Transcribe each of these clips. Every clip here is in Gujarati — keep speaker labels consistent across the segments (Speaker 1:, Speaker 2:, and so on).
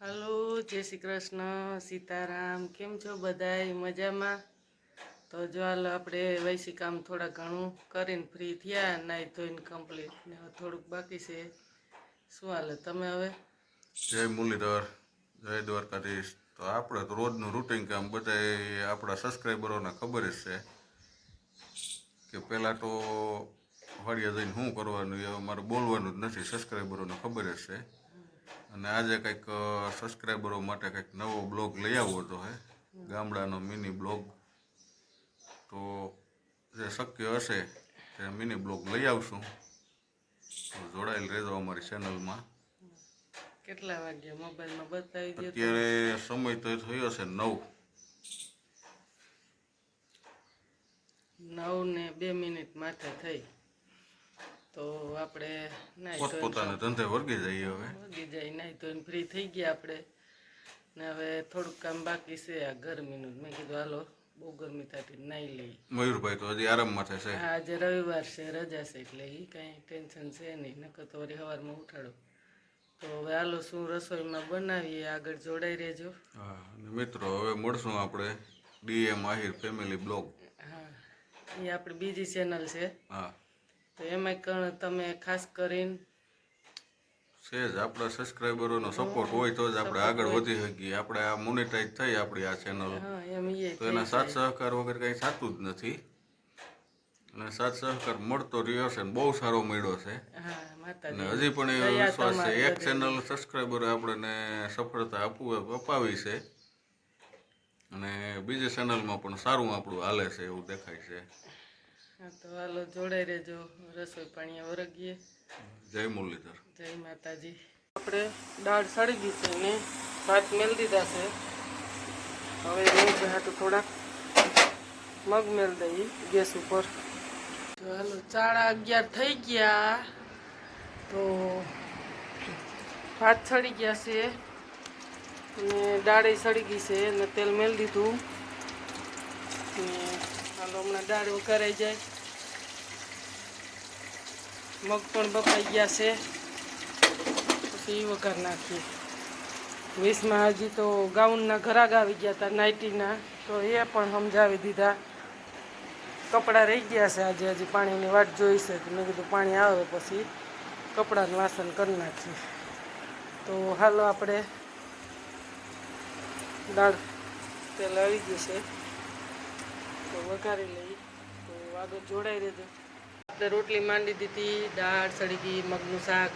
Speaker 1: હાલો, જય શ્રી કૃષ્ણ, સીતારામ. કેમ છો બધાય? મજામાં? તો જો હાલ આપણે વૈસી કામ થોડા ઘણું કરીને ફ્રી થયા, નાઈ ધોઈને કમ્પ્લીટ ને થોડુંક બાકી છે. શું હાલે તમે હવે?
Speaker 2: જય મુરલીધર, જય દ્વારકાધીશ. તો આપણે તો રોજનું રૂટિન કામ, બધાય આપણા સબસ્ક્રાઈબરોને ખબર જ છે કે પહેલાં તો વાડિયા જઈને શું કરવાનું એ અમારે બોલવાનું જ નથી સબસ્ક્રાઈબરોને ખબર જ છે. અને આજે કંઈક સબસ્ક્રાઈબરો માટે કંઈક નવો બ્લોગ લઈ આવવો તો હે ગામડાનો મિની બ્લોગ. તો જે શક્ય હશે તે મિની બ્લોગ લઈ આવશું. તો જોડાયેલ રહેજો અમારી ચેનલમાં
Speaker 1: કેટલા વાગ્યા? મોબાઈલમાં બતાવી દે
Speaker 2: અત્યારે સમય તો થયો છે નવ.
Speaker 1: નવ ને બે મિનિટ માથે થઈ. તો આપણે નાઈ
Speaker 2: પોતપોતાના ધંધે વર્ગી જઈએ હવે.
Speaker 1: વગી નહીં નાઈ એમ ફ્રી થઈ ગયા આપણે. ને હવે થોડુંક કામ બાકી છે આ ગરમીનું. મેં કીધું હાલો બહુ ગરમી થતી નાઈ લઈ
Speaker 2: મયુરભાઈ તો હજી આરામમાં છે
Speaker 1: હા, આજે રવિવાર છે રજા છે એટલે એ કાંઈ ટેન્શન છે નહીં. નકર તો વળી સવારમાં ઉઠાડો. તો હવે હાલો શું રસોઈમાં બનાવીએ? આગળ જોડાઈ રહેજો.
Speaker 2: હા અને મિત્રો હવે મળશું આપણે ડીએમ આહિર ફેમિલી બ્લોગ.
Speaker 1: હા એ આપણી બીજી ચેનલ છે.
Speaker 2: હા.
Speaker 1: તો એમાં તમે ખાસ કરીને
Speaker 2: સેજ આપણા સબસ્ક્રાઈબરોનો સપોર્ટ હોય તો જ આપણે આગળ વધી શકીએ. આપણે આ મોનેટાઈઝ થઈ આપણી આ ચેનલ
Speaker 1: એ
Speaker 2: તો એના સાથ સહકાર વગર કંઈ થતું જ નથી. અને સાથ સહકાર મળતો રહ્યો છે ને બહુ સારો મળ્યો છે. અને હજી પણ એવો વિશ્વાસ છે. એક. ચેનલ સબસ્ક્રાઈબરે આપણને સફળતા આપવું અપાવી છે. અને બીજી ચેનલમાં પણ સારું આપણું હાલે છે એવું દેખાય છે.
Speaker 1: હા તો હાલો જોડાઈ રહેજો રસોઈ પાણી વરગીએ.
Speaker 2: જય મુરલીધર.
Speaker 1: જય માતાજી. આપણે દાળ સડી ગઈ છે ને ભાત મેલ દીધા છે. હવે રોજ હાટું થોડાક મગ મેલ દઈ ગેસ ઉપર. તો હાલો સાડા અગિયાર થઈ ગયા. તો ભાત સડી ગયા છે. ને દાળે સડી ગઈ છે ને તેલ મેલ દીધું. ને હાલો હમણાં દાળ વઘારાઈ જાય. મગ પણ બફાઈ ગયા છે. પછી એ વઘાર નાખીએ. વીસમાં હજી તો ગાઉનના ઘરાગ આવી ગયા હતા નાઇટીના. તો એ પણ સમજાવી દીધા. કપડાં રહી ગયા છે આજે, હજી પાણીની વાટ જોઈ છે. તો મેં કીધું પાણી આવે પછી કપડાનું વાસણ કરી નાખીએ. તો હાલો આપણે દાળ પહેલાં આવી ગયું છે. તો વઘારી લઈ. તો આગળ જોડાઈ રહેજો. આપણે રોટલી માંડી દીધી, દાળ સળગી, મગનું શાક.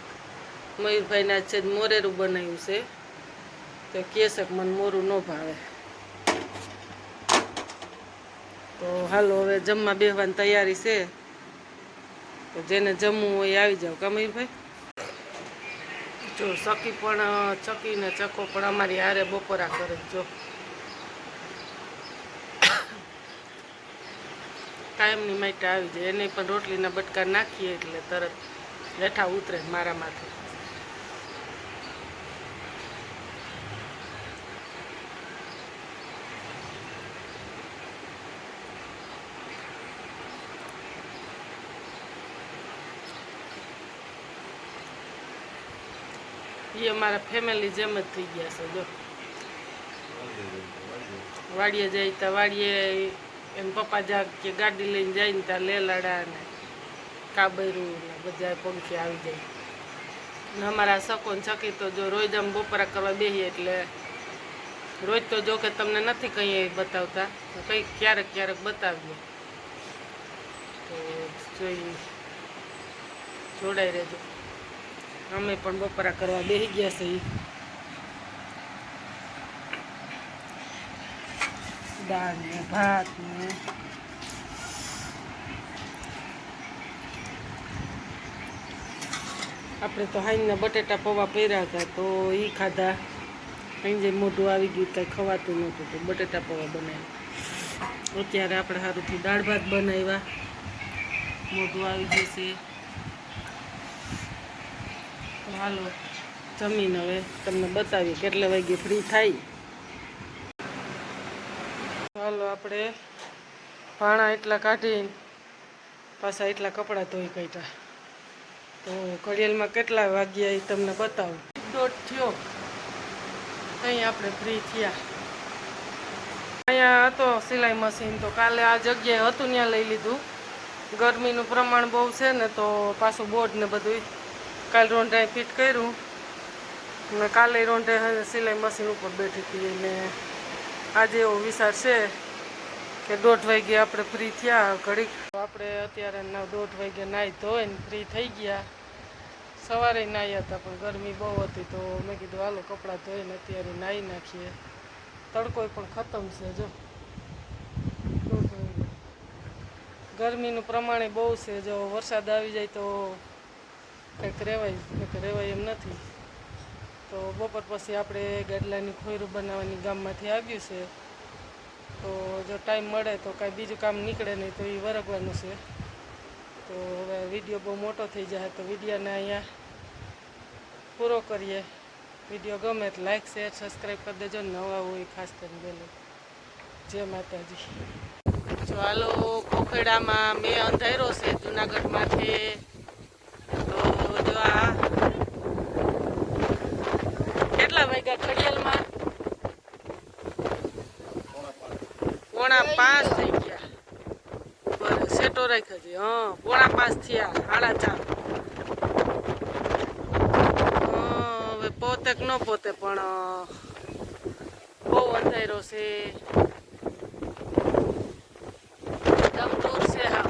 Speaker 1: મયુરભાઈના છે મોરેરું બનાવ્યું છે. તો કહે મને મોરું ન ભાવે. તો હાલો, હવે જમવા બેહવાની તૈયારી છે. તો જેને જમવું હોય આવી જાવ. કા મયુરભાઈ? જો ચકી પણ ચકી ને ચકો પણ અમારી હારે બપોરા કરે જો. કાયમની માઇટ આવી જાય. એને પણ રોટલીના બટકા નાખીએ એટલે તરત લેઠા ઉતરે મારા માથે. એ અમારા ફેમિલી જેમ જ થઈ ગયા છે જો. વાડીએ જાય ત્યાં વાડીએ એમ પપ્પા જા કે ગાડી લઈને જાય ને ત્યાં લેલાડા ને કાબરું ને બધા પંખી આવી જાય. ને અમારા સકોન ચકી તો જો રોજ આમ બપોરા કરવા બેસીએ એટલે રોજ તો જો કે તમને નથી કંઈ બતાવતા, તો કંઈક ક્યારેક ક્યારેક બતાવીએ. તો જોઈ જોડાઈ રહેજો. અમે પણ બપોરા કરવા બેસી ગયા છે દાળ ને ભાત ને આપણે તો હાઈના બટેટા પૌવા પહેર્યા હતા તો એ ખાધા. અહીં જે મોઢું આવી ગયું, કાંઈ ખવાતું નહોતું, તો બટેટા પૌવા બનાવ્યા. અત્યારે આપણે સારુંથી દાળ ભાત બનાવ્યા. મોઢું આવી જશે છે. હાલો, જમીન હવે તમને બતાવીએ, કેટલા વાગે ફ્રી થાય. હાલો આપણે ભાણા એટલા કાઢીને પાછા એટલા કપડાં ધોઈ કાઢ્યા. તો ઘડિયાળમાં કેટલા વાગ્યા એ તમને બતાવું. દોઢ થયો. અહીં આપણે ફ્રી થયા. અહીંયા હતો સિલાઈ મશીન તો કાલે આ જગ્યાએ હતું ત્યાં લઈ લીધું. ગરમીનું પ્રમાણ બહુ છે ને તો પાછું બોર્ડ ને બધું કાલ રોંઢાએ ફિટ કર્યું. ને કાલે રોંઢે સિલાઈ મશીન ઉપર બેઠી હતી ને આજે એવો વિચાર છે કે દોઢ વાગે આપણે ફ્રી થયા ઘડીક. આપણે અત્યારે દોઢ વાગે નાહી ધોઈને ફ્રી થઈ ગયા. સવારે નાહ્યા હતા, પણ ગરમી બહુ હતી, તો મેં કીધું, હાલો, કપડાં ધોઈને અત્યારે નાહી નાખીએ. તડકો પણ ખતમ છે, જો. ગરમીનું પ્રમાણે બહુ છે, જો વરસાદ આવી જાય તો કંઈક રહેવાય કંઈક રહેવાય એમ નથી. તો બપોર પછી આપણે ગાડલાની ખોયરું બનાવવાની ગામમાંથી આવ્યું છે. તો જો ટાઈમ મળે તો કાંઈ બીજું કામ નીકળે નહીં તો એ વરગવાનું છે. તો હવે વીડિયો બહુ મોટો થઈ જાય તો વિડીયોને અહીંયા પૂરો કરીએ. વીડિયો ગમે તો લાઇક શેર, સબસ્ક્રાઈબ કરી દેજો. નવા હોય ખાસ કરીને બેલો જય માતાજી. હાલો ખોખેડામાં મેં અંધાર્યો છે જુનાગઢમાંથી તો જો આ પોણા પાંચ થઈ ગયા. બરાબર સેટો રાખ્યો છે. હા, પોણા પાંચ થયા. સાડા ચાર. હવે પોતે ન પોતે, પણ બહુ અંધારો છે એકદમ દૂર છે હા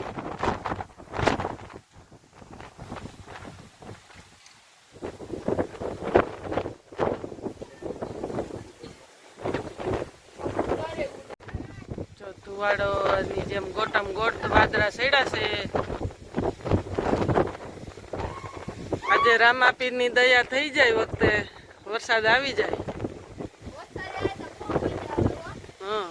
Speaker 1: જો તુવાડોની જેમ ગોટામ ગોટ વાદરા સડ્યા છે. આજે રામાપીરની દયા થઈ જાય વખતે, વરસાદ આવી જાય હા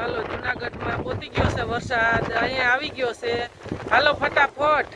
Speaker 1: હાલો જુનાગઢમાં પહોંચી ગયો છે વરસાદ અહીંયા આવી ગયો છે. હાલો ફટાફટ.